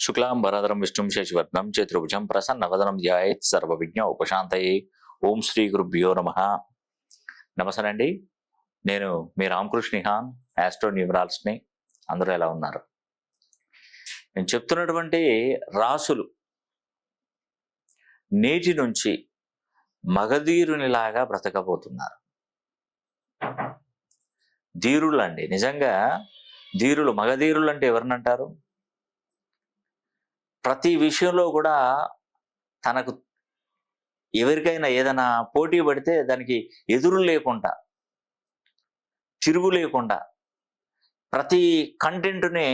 శుక్లాం భరధరం విష్ణుం శశివర్ణం చతుర్భుజం ప్రసన్నవదనం ధ్యాయేత్ సర్వవిజ్ఞ ఉపశాంతయే ఓం శ్రీ గురుభ్యో నమ. నమస్తే అండి నేను మీ రామకృష్ణ నిహాన్ ఆస్ట్రో న్యూమరాల్స్ని అందరూ ఎలా ఉన్నారు? నేను చెప్తున్నటువంటి రాసులు నేటి నుంచి మగధీరునిలాగా బ్రతకబోతున్నారు. ధీరులు అండి నిజంగా ధీరులు మగధీరులు అంటే ఎవరినంటారు? ప్రతి విషయంలో కూడా తనకు ఎవరికైనా ఏదైనా పోటీ పడితే దానికి ఎదురు లేకుండా తిరుగు లేకుండా ప్రతి కంటెంట్ని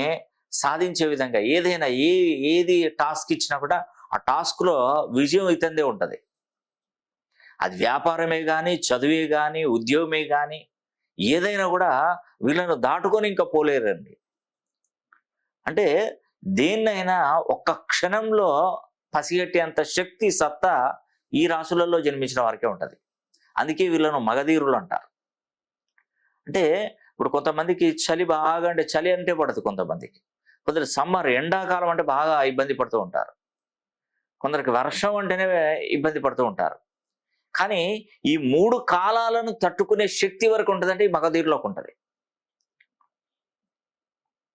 సాధించే విధంగా ఏదైనా ఏ ఏది టాస్క్ ఇచ్చినా కూడా ఆ టాస్క్లో విజయం ఇతందే ఉంటుంది. అది వ్యాపారమే కానీ చదువే కానీ ఉద్యోగమే కానీ ఏదైనా కూడా వీళ్ళను దాటుకొని ఇంకా పోలేరండి. అంటే దేన్నైనా ఒక్క క్షణంలో పసిగట్టేంత శక్తి సత్తా ఈ రాసులలో జన్మించిన వారికే ఉంటుంది. అందుకే వీళ్ళను మగధీరులు అంటారు. అంటే ఇప్పుడు కొంతమందికి చలి బాగా అంటే చలి అంటే పడదు కొంతమందికి. కొందరు సమ్మర్ ఎండాకాలం అంటే బాగా ఇబ్బంది పడుతూ ఉంటారు. కొందరికి వర్షం అంటేనే ఇబ్బంది పడుతూ ఉంటారు. కానీ ఈ మూడు కాలాలను తట్టుకునే శక్తి వరకు ఉంటుందంటే ఈ మగధీరులోకి ఉంటుంది.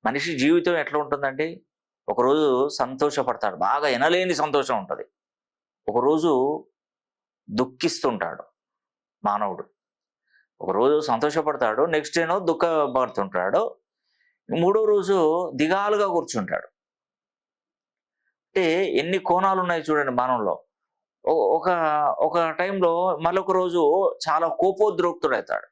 మనిషి జీవితం ఎట్లా ఉంటుందండి? ఒకరోజు సంతోషపడతాడు. బాగా ఎనలేని సంతోషం ఉంటుంది. ఒకరోజు దుఃఖిస్తుంటాడు మానవుడు. ఒకరోజు సంతోషపడతాడు నెక్స్ట్ డేనో దుఃఖపడుతుంటాడు. మూడో రోజు దిగాలుగా కూర్చుంటాడు. అంటే ఎన్ని కోణాలు ఉన్నాయి చూడండి మానవులో ఒక ఒక టైంలో మరొక రోజు చాలా కోపోద్రోక్తుడవుతాడు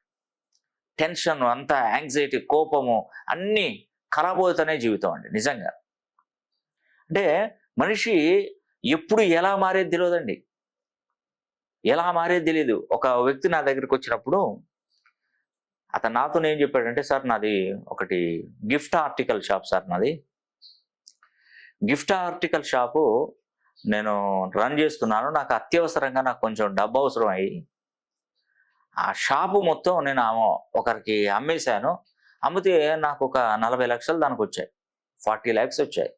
టెన్షన్ అంతా యాంగ్జైటీ కోపము అన్నీ ఖరాబ్ జీవితం అండి నిజంగా. అంటే మనిషి ఎప్పుడు ఎలా మారేది తెలియదండి ఎలా మారేది తెలియదు ఒక వ్యక్తి నా దగ్గరికి వచ్చినప్పుడు అతను నాతో ఏం చెప్పాడంటే సార్ నాది ఒకటి గిఫ్ట్ ఆర్టికల్ షాప్ సార్ నాది. గిఫ్ట్ ఆర్టికల్ షాపు నేను రన్ చేస్తున్నాను. నాకు అత్యవసరంగా నాకు కొంచెం డబ్బు అవసరం అయ్యి ఆ షాపు మొత్తం నేను ఒకరికి అమ్మేశాను. అమ్మితే నాకు ఒక నలభై లక్షలు దానికి వచ్చాయి ఫార్టీ ల్యాక్స్ వచ్చాయి.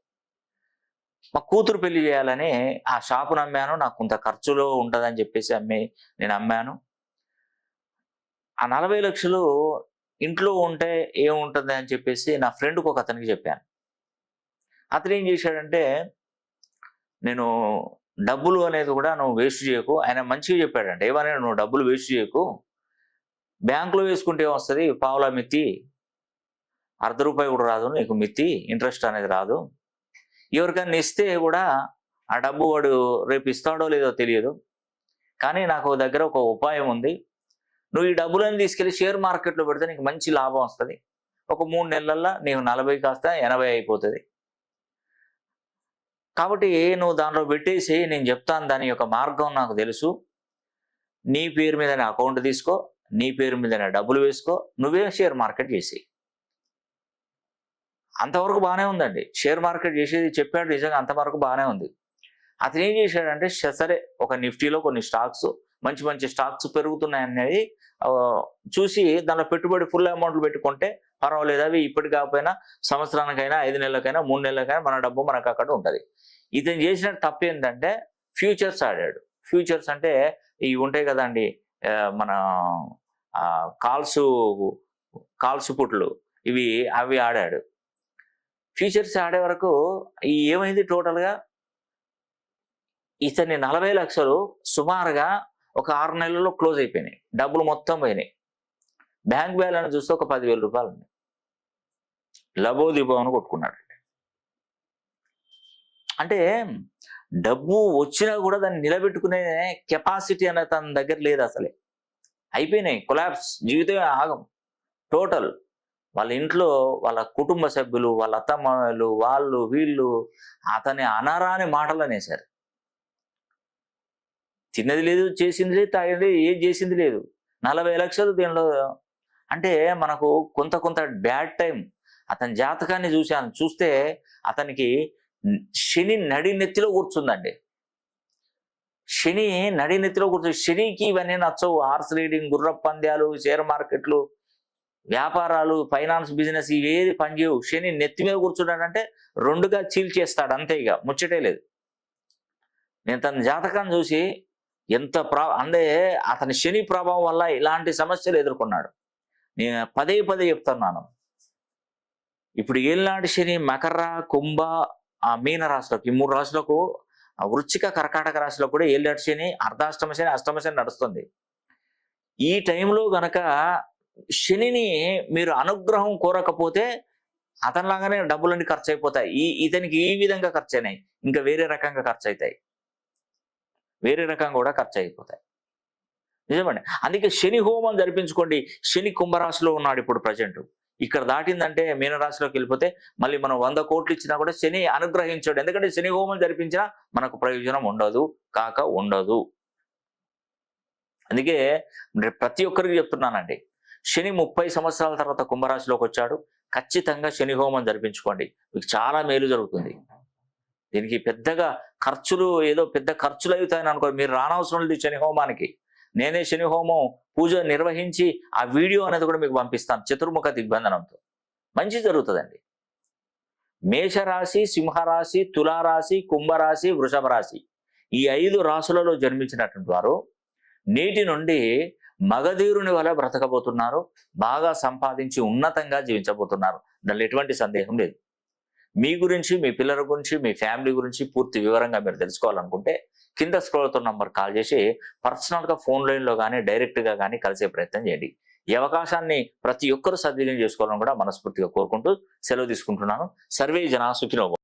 మా కూతురు పెళ్ళి చేయాలని ఆ షాపును అమ్మాను నాకు కొంత ఖర్చులో ఉంటుందని చెప్పేసి అమ్మి నేను అమ్మాను ఆ నలభై లక్షలు ఇంట్లో ఉంటే ఏముంటుంది అని చెప్పేసి నా ఫ్రెండ్కి ఒక అతనికి చెప్పాను. అతను ఏం చేశాడంటే నేను డబ్బులు అనేది కూడా నువ్వు వేస్ట్ చేయకు. ఆయన మంచిగా చెప్పాడంటే ఏమని? నువ్వు డబ్బులు వేస్ట్ చేయకు. బ్యాంకులో వేసుకుంటే వస్తుంది పావులా మిత్తి. అర్ధ రూపాయి కూడా రాదు నీకు మిత్తి. ఇంట్రెస్ట్ అనేది రాదు. ఎవరికైనా ఇస్తే కూడా ఆ డబ్బు వాడు రేపు ఇస్తాడో లేదో తెలియదు. కానీ నాకు దగ్గర ఒక ఉపాయం ఉంది. నువ్వు ఈ డబ్బులను తీసుకెళ్ళి షేర్ మార్కెట్లో పెడితే నీకు మంచి లాభం వస్తుంది. ఒక మూడు నెలల్లో నీకు నలభై కాస్త ఎనభై అయిపోతుంది. కాబట్టి నువ్వు దానిలో పెట్టేసి నేను చెప్తాను దాని యొక్క మార్గం నాకు తెలుసు. నీ పేరు మీద అకౌంట్ తీసుకో నీ పేరు మీద డబ్బులు వేసుకో నువ్వే షేర్ మార్కెట్ చేసి అంతవరకు బాగానే ఉందండి. షేర్ మార్కెట్ చేసేది చెప్పాడు నిజంగా అంతవరకు బాగానే ఉంది. అతను ఏం చేశాడంటే స- సరే ఒక నిఫ్టీలో కొన్ని స్టాక్స్ మంచి మంచి స్టాక్స్ పెరుగుతున్నాయి అనేది చూసి దానిలో పెట్టుబడి ఫుల్ అమౌంట్లు పెట్టుకుంటే పర్వాలేదు. అవి ఇప్పటి కాకపోయినా సంవత్సరానికైనా ఐదు నెలలకైనా మూడు నెలలకైనా మన డబ్బు మనకు అక్కడ ఉంటుంది. ఇతను చేసిన తప్పు ఏంటంటే ఫ్యూచర్స్ ఆడాడు. ఫ్యూచర్స్ అంటే ఇవి ఉంటాయి కదండి మన కాల్స్ కాల్స్ పుట్లు. ఇవి అవి ఆడాడు. ఫ్యూచర్స్ ఆడే వరకు ఈ ఏమైంది టోటల్గా ఇతని నలభై లక్షలు సుమారుగా ఒక ఆరు నెలల్లో క్లోజ్ అయిపోయినాయి. డబ్బులు మొత్తం పోయినాయి. బ్యాంక్ బ్యాలెన్స్ చూస్తే ఒక పదివేల రూపాయలు ఉంది. లబో కొట్టుకున్నాడు. అంటే డబ్బు వచ్చినా కూడా దాన్ని నిలబెట్టుకునే కెపాసిటీ అనేది తన దగ్గర లేదు అసలే. అయిపోయినాయి. కొలాబ్స్ జీవితమే ఆగం. టోటల్ వాళ్ళ ఇంట్లో వాళ్ళ కుటుంబ సభ్యులు వాళ్ళ అత్తమ్మలు వాళ్ళు వీళ్ళు అతని అనరాని మాటలు అనేసారు తిన్నది లేదు చేసింది లేదు తాగింది ఏం చేసింది లేదు. నలభై లక్షలు దీనిలో అంటే మనకు కొంత కొంత బ్యాడ్ టైం అతని జాతకాన్ని చూశాను చూస్తే అతనికి శని నడి నెత్తిలో కూర్చుందండి. శని నడి నెత్తిలో కూర్చుంది శనికి ఇవన్నీ నచ్చవు. హార్స్ రీడింగ్ గుర్ర పంద్యాలు షేర్ మార్కెట్లు వ్యాపారాలు ఫైనాన్స్ బిజినెస్ ఇవేది పనిచేయవు శని నెత్తి మీద కూర్చున్నాడంటే రెండుగా చీల్చేస్తాడు అంతే ఇక. ముచ్చటే లేదు. నేను తన జాతకాన్ని చూసి ఎంత ప్రా అంటే అతని శని ప్రభావం వల్ల ఇలాంటి సమస్యలు ఎదుర్కొన్నాడు. నేను పదే పదే చెప్తున్నాను. ఇప్పుడు ఏళ్ళనాటి శని మకర కుంభ ఆ మీన రాశులకు ఈ మూడు రాశులకు ఆ వృచ్చిక కర్కాటక రాశిలో కూడా ఏళ్ళనాటి శని అర్ధాష్టమ శని అష్టమ శని నడుస్తుంది. ఈ టైంలో గనక శనిని మీరు అనుగ్రహం కోరకపోతే అతనిలాగానే డబ్బులన్నీ ఖర్చు అయిపోతాయి ఈ ఇతనికి ఈ విధంగా ఖర్చు అయినాయి ఇంకా వేరే రకంగా ఖర్చు అవుతాయి వేరే రకంగా కూడా ఖర్చు అయిపోతాయి నిజమండి. అందుకే శని హోమం జరిపించుకోండి. శని కుంభరాశిలో ఉన్నాడు ఇప్పుడు ప్రజెంట్. ఇక్కడ దాటిందంటే మీనరాశిలోకి వెళ్ళిపోతే మళ్ళీ మనం వంద కోట్లు ఇచ్చినా కూడా శని అనుగ్రహించాడు. ఎందుకంటే శని హోమం జరిపించినా మనకు ప్రయోజనం ఉండదు కాక ఉండదు. అందుకే ప్రతి ఒక్కరికి చెప్తున్నానండి. శని ముప్పై సంవత్సరాల తర్వాత కుంభరాశిలోకి వచ్చాడు. ఖచ్చితంగా శని హోమం జరిపించుకోండి. మీకు చాలా మేలు జరుగుతుంది. దీనికి పెద్దగా ఖర్చులు ఏదో పెద్ద ఖర్చులు అవుతాయని అనుకో మీరు రానవసరం లేదు శని హోమానికి. నేనే శని హోమం పూజ నిర్వహించి ఆ వీడియో అనేది కూడా మీకు పంపిస్తాను. చతుర్ముఖ దిగ్బంధనంతో. మంచి జరుగుతుందండి. మేషరాశి సింహరాశి తులారాశి కుంభరాశి వృషభ రాశి ఈ ఐదు రాశులలో జన్మించినటువంటి వారు నేటి నుండి మగధీరుని వల్ల బ్రతకబోతున్నారు బాగా సంపాదించి ఉన్నతంగా జీవించబోతున్నారు. దానిలో ఎటువంటి సందేహం లేదు. మీ గురించి మీ పిల్లల గురించి మీ ఫ్యామిలీ గురించి పూర్తి వివరంగా మీరు తెలుసుకోవాలనుకుంటే కింద స్క్రోలతో నంబర్ కాల్ చేసి పర్సనల్గా ఫోన్ లైన్లో కానీ డైరెక్ట్గా కానీ కలిసే ప్రయత్నం చేయండి. ఈ అవకాశాన్ని ప్రతి ఒక్కరూ సద్వినియోగం చేసుకోవాలని కూడా మనస్ఫూర్తిగా కోరుకుంటూ సెలవు తీసుకుంటున్నాను. సర్వే జనా సుఖినో